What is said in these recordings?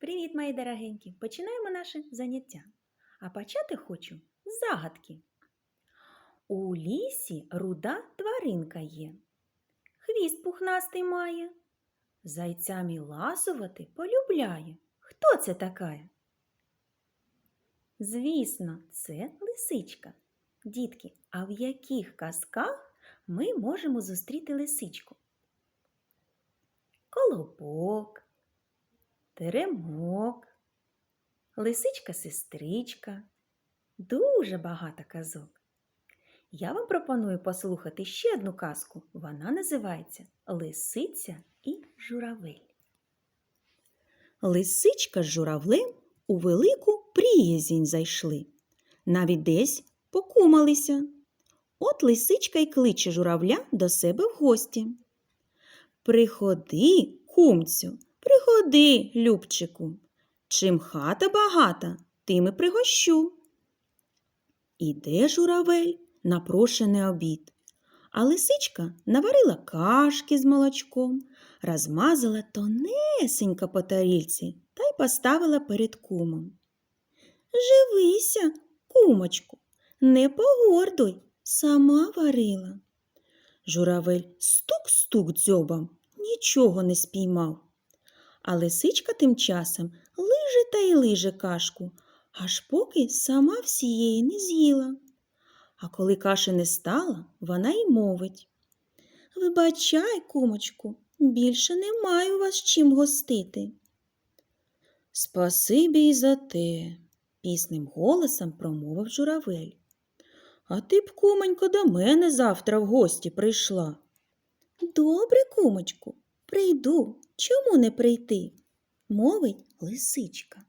Привіт, мої дорогенькі! Починаємо наше заняття. А почати хочу з загадки. У лісі руда тваринка є. Хвіст пухнастий має. Зайцями ласувати полюбляє. Хто це така? Звісно, це лисичка. Дітки, а в яких казках ми можемо зустріти лисичку? Колобок, теремок, лисичка-сестричка. Дуже багато казок. Я вам пропоную послухати ще одну казку. Вона називається Лисиця і журавель. Лисичка з журавлем у велику пріязінь зайшли. Навіть десь покумалися. От лисичка й кличе журавля до себе в гості. Приходи, кумцю, приходи, любчику. Чим хата багата, тим і пригощу. Іде журавель на прошений обід, а лисичка наварила кашки з молочком, розмазала тонесенько по тарільці та й поставила перед кумом. Живися, кумочку, не погордуй, сама варила. Журавель стук-стук дзьобом, нічого не спіймав. А лисичка тим часом лиже та й лиже кашку, аж поки сама всієї не з'їла. А коли каші не стало, вона й мовить. Вибачай, кумочку, більше не маю вас чим гостити. Спасибі й за те, пісним голосом промовив журавель. А ти б, кумонько, до мене завтра в гості прийшла. Добре, кумочку, прийду. Чому не прийти? мовить лисичка.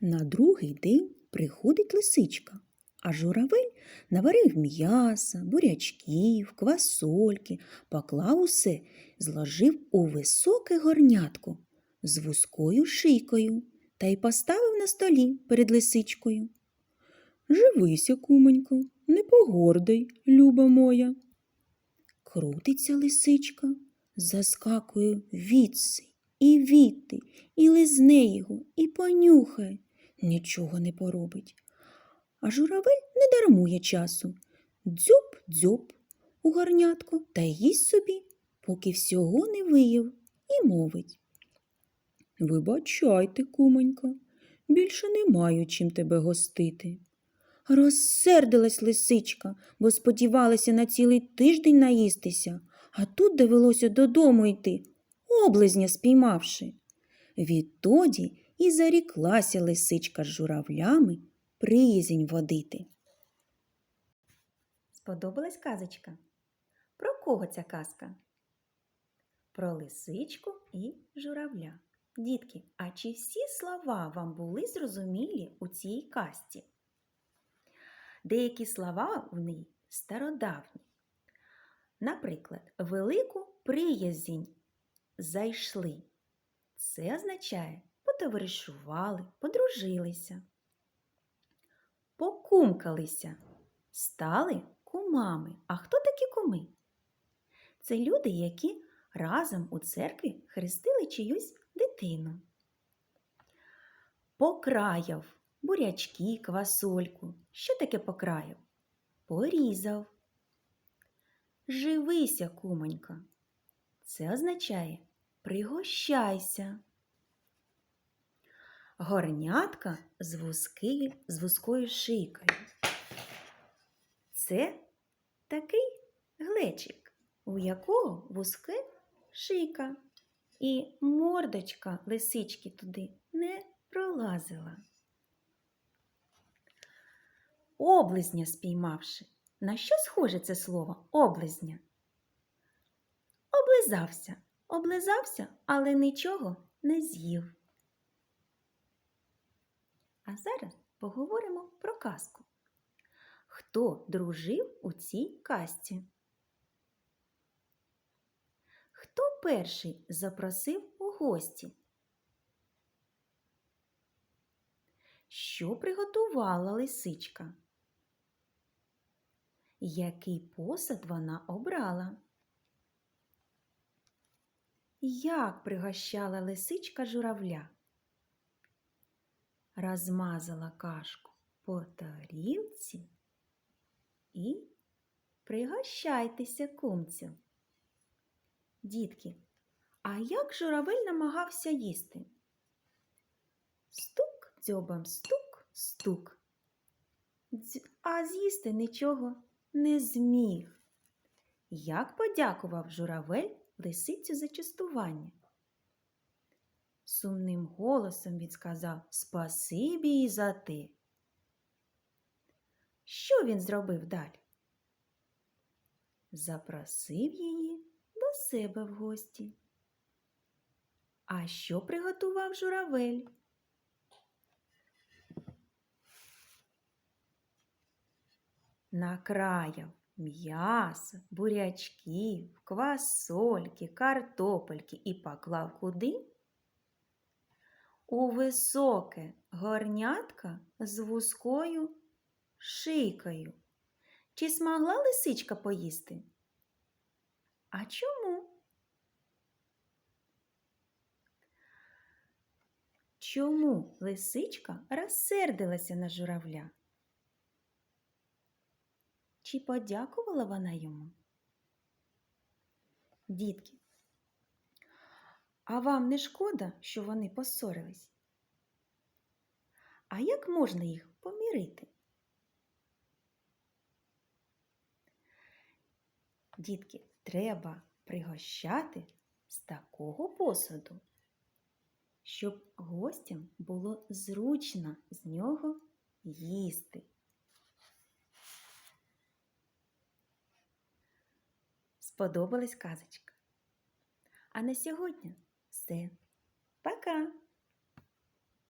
На другий день приходить лисичка, а журавель наварив м'яса, бурячків, квасольки, поклав усе, зложив у високе горнятко з вузькою шийкою та й поставив на столі перед лисичкою. Живися, кумонько, не погордай, люба моя. Крутиться лисичка, заскакує відси і відти, і лизне його, і понюхає. Нічого не поробить. А журавель не дармує часу. Дзьоп у гарнятко та їсть собі, поки всього не виїв, і мовить. Вибачайте, кумонько, більше не маю чим тебе гостити. Розсердилась лисичка, бо сподівалася на цілий тиждень наїстися, а тут довелося додому йти, облизня спіймавши. Відтоді і заріклася лисичка з журавлями приязінь водити. Сподобалась казочка? Про кого ця казка? Про лисичку і журавля. Дітки, а чи всі слова вам були зрозумілі у цій казці? Деякі слова в ній стародавні. Наприклад, велику приязінь зайшли. Це означає потоваришували, подружилися, покумкалися, стали кумами. А хто такі куми? Це люди, які разом у церкві хрестили чиюсь дитину. Покраяв бурячки, квасольку. Що таке покраяв? Порізав. Живися, кумонька. Це означає пригощайся. Горнятка з, вузки, з вузькою шийкою. Це такий глечик, у якого вузьке шийка, і мордочка лисички туди не пролазила. Облизня спіймавши. На що схоже це слово облизня? Облизався, облизався, але нічого не з'їв. А зараз поговоримо про казку. Хто дружив у цій казці? Хто перший запросив у гості? Що приготувала лисичка? Який посад вона обрала? Як пригощала лисичка журавля? розмазала кашку по тарілці і пригощайтеся, кумцю. Дітки, а як журавель намагався їсти? Стук, дзьобом, стук, стук. А з'їсти нічого не зміг. Як подякував журавель лисицю за частування? Сумним голосом він сказав Спасибі і за те. Що він зробив далі? Запросив її до себе в гості. А що приготував журавель? Накраяв м'ясо, бурячків, квасольки, картопельки і поклав куди? У високе горнятка з вузькою шийкою. Чи змогла лисичка поїсти? А чому? Чому лисичка розсердилася на журавля? Чи подякувала вона йому? Дітки, а вам не шкода, що вони поссорились? А як можна їх помірити? Дітки, треба пригощати з такого посуду, щоб гостям було зручно з нього їсти. Сподобалась казочка. А на сьогодні все. Пока!